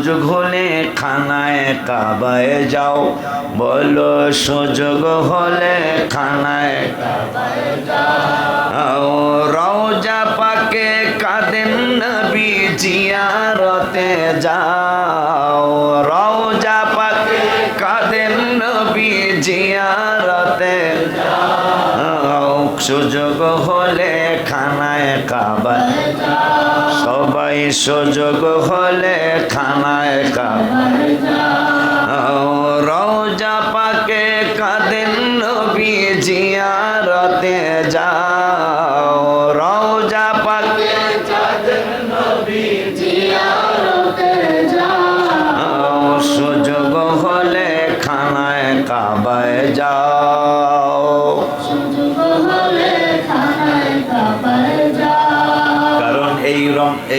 সুযোগ হলে খানায় কাবায় যাও। বলো সুযোগ হলে খানায় রওজা পাকে কাদেন নবী, জিয়ারতে যাও। রওজা পাকে কাদেন নবী, জিয়ারতে সুযোগ সুযোগ হলে খানায় কাবায় রওজা পাকে কাদেন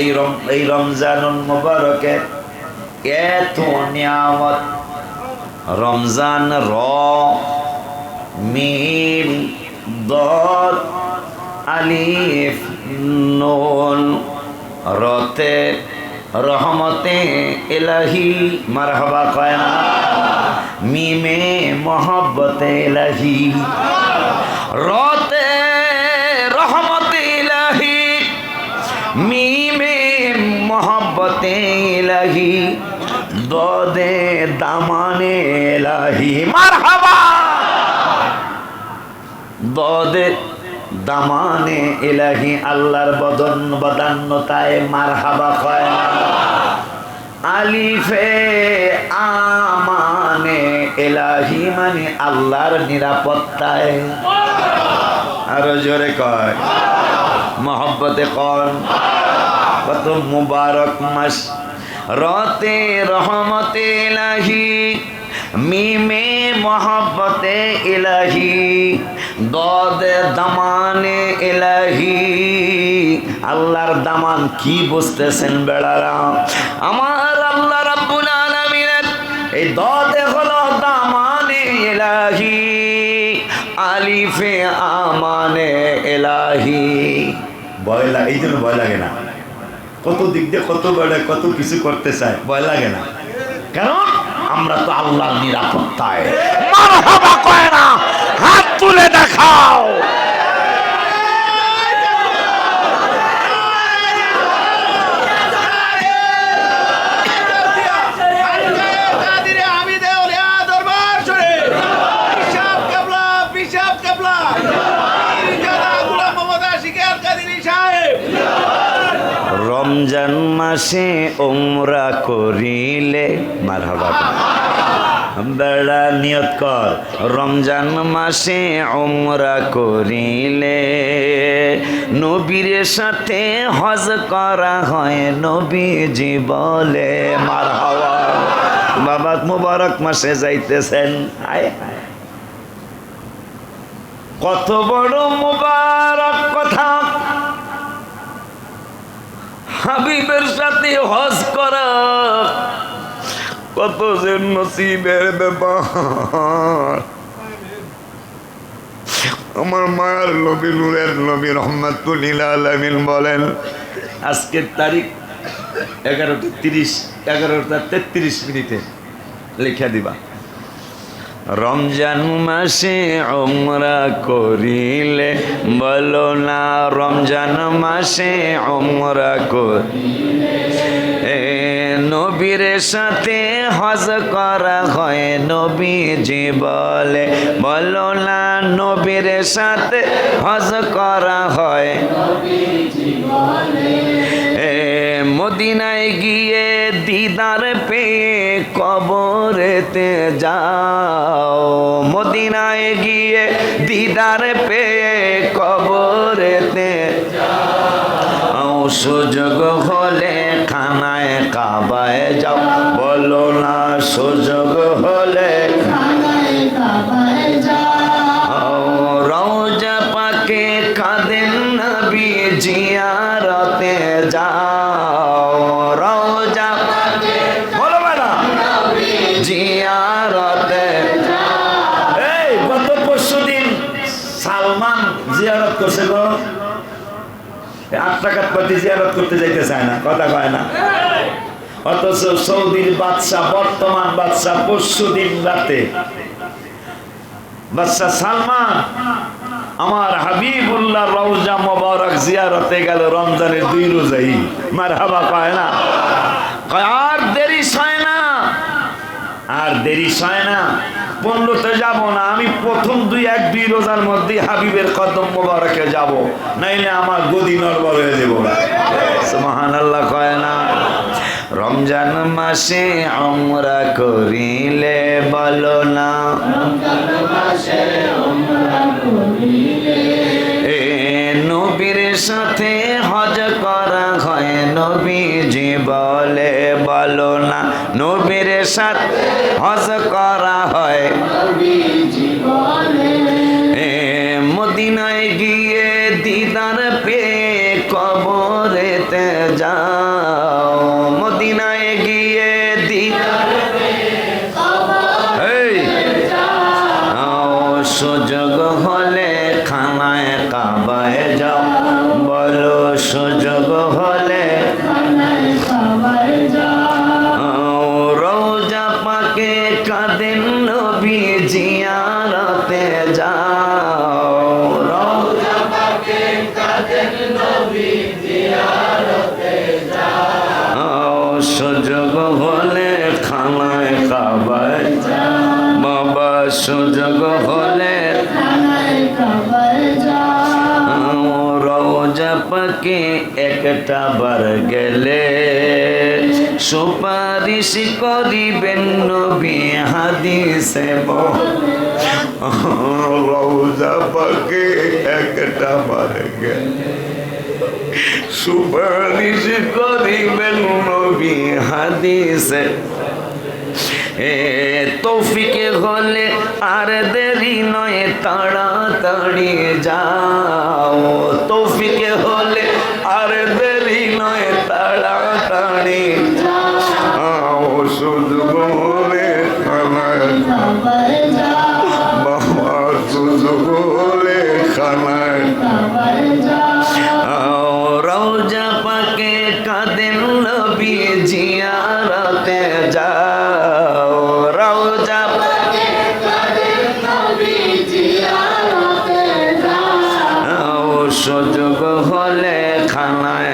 এই এই রমজানুল মুবারকে এত নিয়ামত? রমজান র, মিম, দত, আলিফ, নুন, রতে, রহমতে এলাহি মারহাবা কয় না? মিমে মোহব্বতে এলাহি রতে মোহব্বতে এলাহি দদে দামানে এলাহি মারহাবা! দদে দামানে এলাহি আল্লাহর বদন বদান্যতায় মারহাবা কয়। আলিফে আমানে এলাহি মানে আল্লাহর নিরাপত্তায়। আরও জোরে কয়। মহব্বতে কন। কত মুবারক মাস। রতে রহমতে এলাহি মিমে মহব্বতে এলাহি দদে দামানে এলাহি আল্লাহর দামান কি বুঝতেছেন বেড়ারা? আমার আল্লাহ রাব্বুল আলামিনের এই দদে হলো দামানে এলাহি আলিফে আমানে এলাহি ভয় লাগে এই জন্য ভয় লাগে না। কত দিক দিয়ে কত বেড়ে কত কিছু করতে চায়, ভয় লাগে না। কেন? আমরা তো আল্লাহর নিরাপত্তায়। হাত তুলে দেখাও। রমজান মাসে উমরা করিলে মারহাবা বেড়া নিয়ত কর, রমজান মাসে উমরা করিলে নবীর সাথে হজ করা হয় নবীজি বলে মার বাবা মুবারক মাসে যাইতেছেন। কত বড় মুবারক কথা হাবিবের সাথে হজ করা। কত যে নসিবের ব্যাপার? আমার মায়ের নবী নূরের নবী রহমাতুল্লিল আলমিন বলেন আজকের তারিখ এগারোটা তিরিশ এগারোটা তেত্রিশ মিনিটে লিখে দিবা। রমজান মাসে ওমরা করিলে, বলো না রমজান মাসে ওমরা করিলে। নবীর সাথে হজ করা হয় নবীজি বলে, বলো না নবীর সাথে হজ করা হয়। এ মদিনায় গিয়ে দিদার পেয়ে কবরেতে যাও। মদিনায় গিয়ে দিদার পেয়ে কবরেতে সুযোগ হলে খানায় কাবায় যাও। বলো না, সুযোগ হলে জিয়ারত করছে গো এই আট টাকার প্রতি জিয়ারত করতে যাইতে চায় না, কথা কয় না। অথচ সৌদির বাদশাহ, বর্তমান বাদশাহ, পরশু দিন রাতে বাদশাহ সালমান আমার হাবিবুল্লাহ মোবারক জিয়ারতে গেল রমজানের দুই রোজাই। মার হাবা কয় না? আর দেরি সয় না, আর দেরি সয় না। পনেরোতে যাব না, আমি প্রথম দুই এক দুই রোজার মধ্যে হাবিবের কদম মোবারকে যাব। নাইলে আমার গদি নড়বড় হয়ে দেবো মহান আল্লাহ কয় না, রমজান মাসে আমরা করিলে বলো না। এ নবীর সাথে হজ করা হয়, নবীজি বলে বলো না। নবীর সাথে হজ করা মদিনায় গিয়ে দিদার একটা বার গেলে সুপারিশ করিবেন নবী হাদিসে রোজা একটা বার গেলে সুপারিশ করিবেন নবী হাদিসে। এ তৌফিকে হলে আর দেরি নয়, তাড়াতাড়ি যাও। তৌফিকে হলে আর দেরি নয় তাড়াতাড়ি সুযোগ হলে খানায় সুযোগ হলে খানায়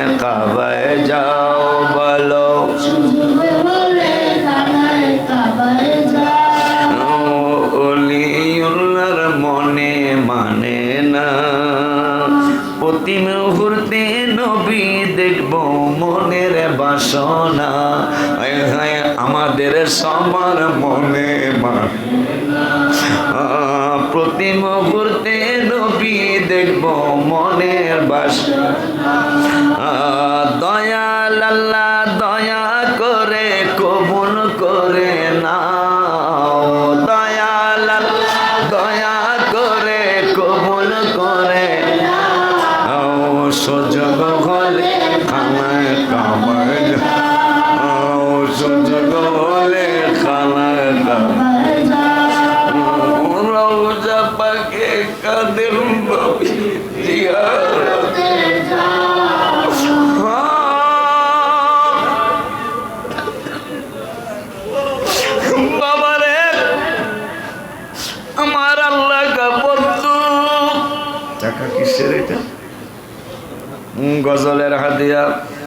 সবার মনে আহ, প্রতি মুহূর্তে নবী দেখব মনের বাসনা গজলের হাদিয়া